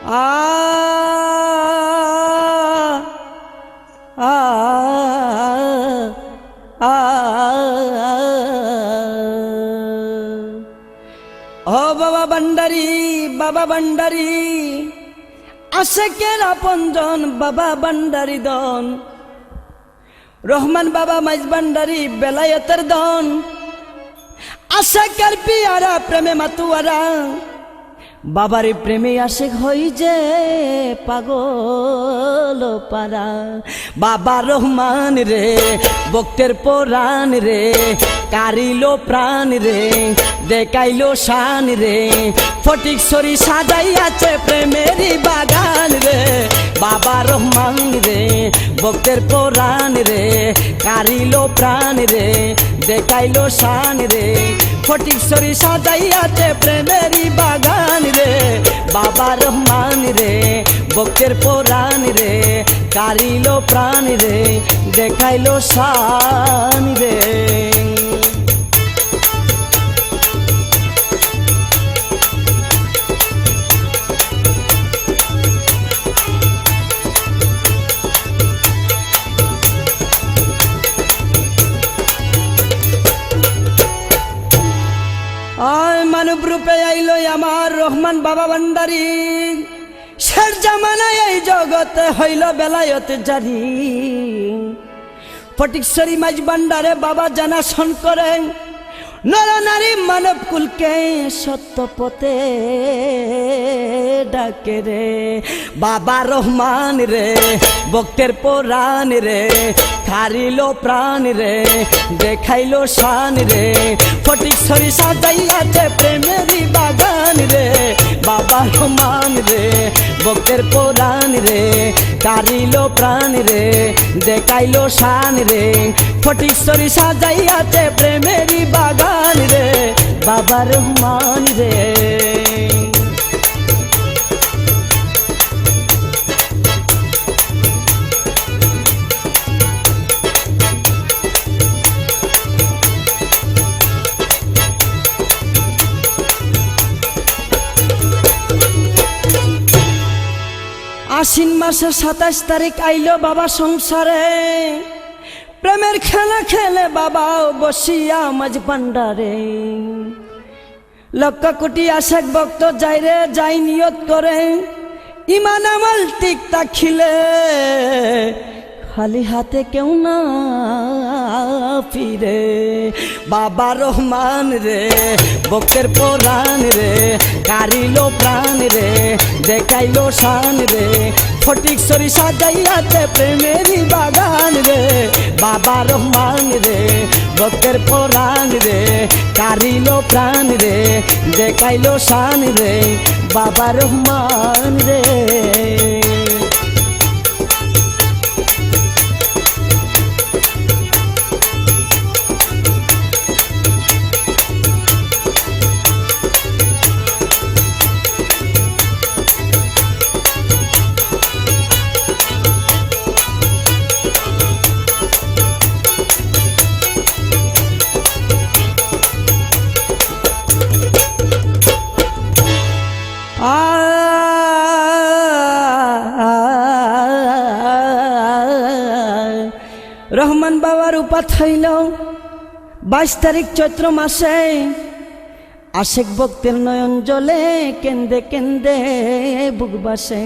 ও বাবা ভান্ডারি বাবা ভান্ডারি আশেকের আপনজন বাবা ভান্ডারি দন রহমান বাবা মাইজ ভান্ডারি বেলায়েতের দন আশাকের পিয়ারা প্রেমে মাতুয়ারা বাবারে প্রেমে আশেক হই যে পাগল পারা বাবা রহমান রে, বক্তের পরাণ রে, কারিলো প্রাণ রে, দেখাইলো শান রে। ফটিক সরি সাজাইয়াছে প্রেমেরই বাগান রে। বাবা রহমান রে ভক্তের পরাণ রে, কারিলো প্রাণ রে দেখাইলো শান রে। ফটিক সরি সাজাইয়াতে প্রেমেরই বাগান রে। বাবা রহমান রে, ভক্তের পরাণ রে, কারিলো প্রাণ রে, দেখাইলো শান রে। মানব রূপে আইলো আমার রহমান বাবা ভান্ডারি। শের জামানায় এই জগতে হইল বেলায়তে জারি ফটিকশ্বরী মাঝ ভান্ডারে বাবা জানা শন করে নর নারী মানব কুলকে সত্য পথে ডাকে রে। বাবা রহমান রে, ভক্তের পরাণ রে, খারিলো প্রাণ রে, দেখাইলো শান রে। ফটিক সরি সাজাইয়াছে প্রেমেরই বাগান রে। বাবা রহমান রে ভক্তের পরাণ রে, তারিল প্রাণ রে, দেখাইল শান রে। ফটি সরি সাজাইয়াছে প্রেমেরই বাগান রে বাবা রহমান রে। আশ্বিন মাসের সাতাশ তারিখ আইলো বাবা সংসারে। প্রেমের খেলা খেলে বাবা বসিয়া মাঝ ভান্ডারে লক্ষ কোটি আশেক ভক্ত যাই রে যাই নিয়ত করে। ইমান আমল টিক তাখিলে খালি হাতে কেউ না ফিরে। বাবা রহমান রে ভক্তের পরাণ রে, কারিলো প্রাণ রে, দেখাইলো শান রে, ফটিক সরি সাজাইয়াতে প্রেমেরই বাগান রে। বাবা রহমান রে ভক্তের পরাণ রে, কারিলো প্রাণ রে, দেখাইলো শান রে। বাবা রহমান রে। বাবার উপাত হইল। বাইশ তারিখ চৈত্র মাসে আশেক ভক্তের নয়ন জলে কেন্দে কেন্দে বুক বাসে।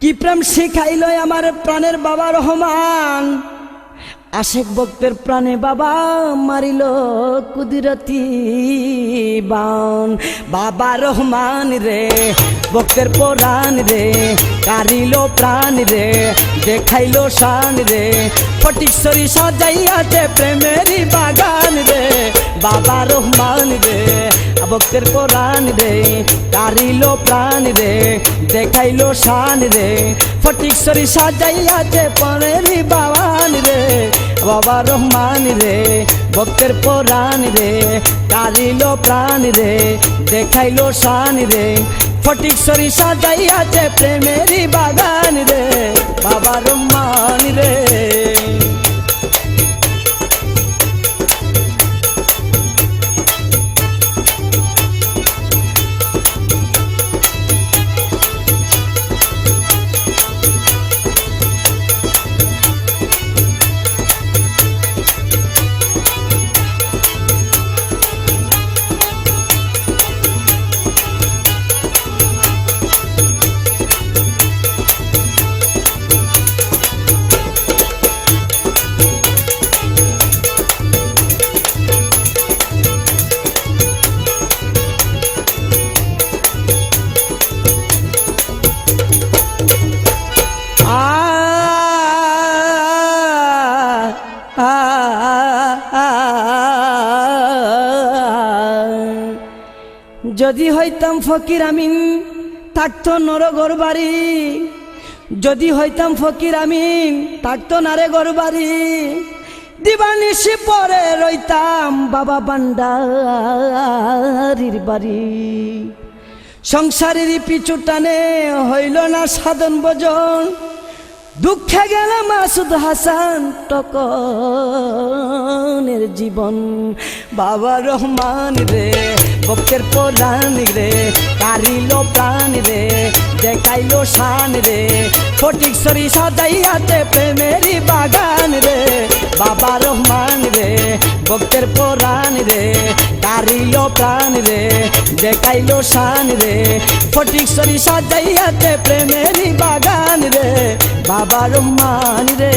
কি প্রেম শিখাইল আমার প্রাণের বাবা রহমান? আশেক ভক্তের প্রাণে বাবা মারিল কুদিরতি বান। বাবা রহমান রে ভক্তের পরাণ রে, কারিল প্রাণ রে, দেখাইল শান রে। ফটিকশ্বরী সাজাইয়াছে প্রেমেরই বাগান রে, বাবা রহমান রে, ভক্তের পরাণ রে, কারিল প্রাণ রে, দেখাইল শান রে। ফটিকশ্বরী সাজাইয়াছে পরেরই বাগান রে, বাবা রহমান রে, ভক্তের পরাণ রে, কারিল প্রাণ রে, দেখাইলো শান রে। ফটিক সরি সাজাইয়াছে প্রেমেরই বাগান রে যদি হইতাম ফকির আমিন, থাকতো নরগর বাড়ি। যদি হইতাম ফকির আমিন, থাকতো নারে গর বাড়ি। দিবানিসি পরে রইতাম বাবা বান্ডারির বাড়ি। সংসারের পিছু টানে হইল না সাধন ভজন। দুঃখে গেল মাসুদ হাসান টকনের জীবন। বাবা রহমান রে ভক্তের প্রধান রে, কারিল প্রাণ রে, দেখাইলো শান রে। ফটিক সরি সাজাইয়াতে প্রেমেরি বাগান রে। বাবা রহমান রে ভক্তের পরাণ রে তারিল প্রাণ রে, দেখাইল শান রে। ফটিক সরি সাজাইয়াতে প্রেমেরই বাগান রে, বাবার মান রে।